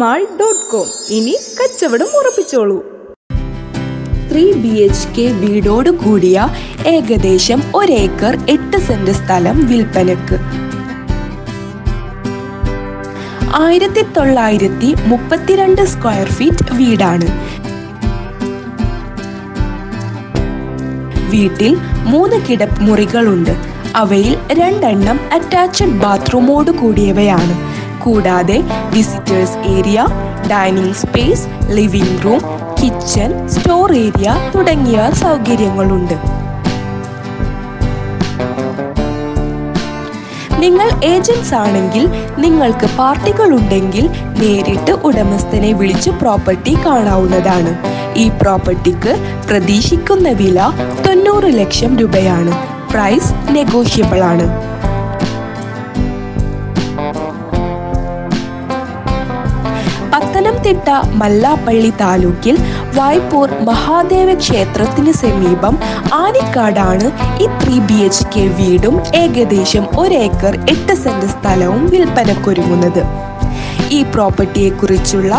Mall dot com ഇനി കച്ചവടം ഉറപ്പിച്ചോളൂ. ത്രീ ബി എച്ച് കെ വീടോട് കൂടിയ ഏകദേശം ഒരേക്കർ എട്ട് സെന്റ് സ്ഥലം വിൽപ്പനക്ക്. ആയിരത്തി തൊള്ളായിരത്തി മുപ്പത്തിരണ്ട് സ്ക്വയർ ഫീറ്റ് വീടാണ്. വീട്ടിൽ മൂന്ന് കിടപ്പുമുറികളുണ്ട് അവയിൽ രണ്ടെണ്ണം അറ്റാച്ച്ഡ് ബാത്റൂമോട് കൂടിയവയാണ്. കൂടാതെ visitors area dining space living room kitchen store area തുടങ്ങിയ സൗകര്യങ്ങളുണ്ട്. നിങ്ങൾ ഏജൻസ് ആണെങ്കിൽ നിങ്ങൾക്ക് പാർട്ടികൾ ഉണ്ടെങ്കിൽ നേരിട്ട് ഉടമസ്ഥനെ വിളിച്ച് പ്രോപ്പർട്ടി കാണാവുന്നതാണ്. ഈ പ്രോപ്പർട്ടിക്ക് പ്രതീക്ഷിക്കുന്ന വില തൊണ്ണൂറ് ലക്ഷം രൂപയാണ്. പ്രൈസ് നെഗോഷ്യബിൾ ആണ്. പത്തനംതിട്ട മല്ലാപ്പള്ളി താലൂക്കിൽ വായ്പൂർ മഹാദേവ ക്ഷേത്രത്തിന് സമീപം ആനിക്കാടാണ് ഈ ത്രീ ബി എച്ച് കെ വീടും ഏകദേശം ഒരേക്കർ എട്ട് സെന്റ് സ്ഥലവും വിൽപ്പനക്കൊരുങ്ങുന്നത്. ഈ പ്രോപ്പർട്ടിയെക്കുറിച്ചുള്ള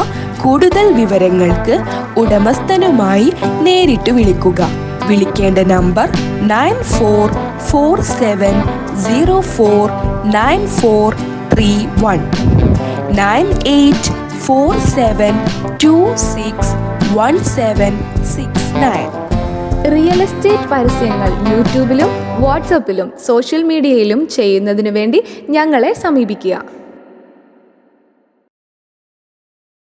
കൂടുതൽ വിവരങ്ങൾക്ക് ഉടമസ്ഥനുമായി നേരിട്ട് വിളിക്കുക. വിളിക്കേണ്ട number nine four four seven zero four nine four three one. Nine eight four seven two six one seven six nine real estate പരസ്യങ്ങൾ യൂട്യൂബിലും വാട്സപ്പിലും സോഷ്യൽ മീഡിയയിലും ചെയ്യുന്നതിനു വേണ്ടി ഞങ്ങളെ സമീപിക്കുക.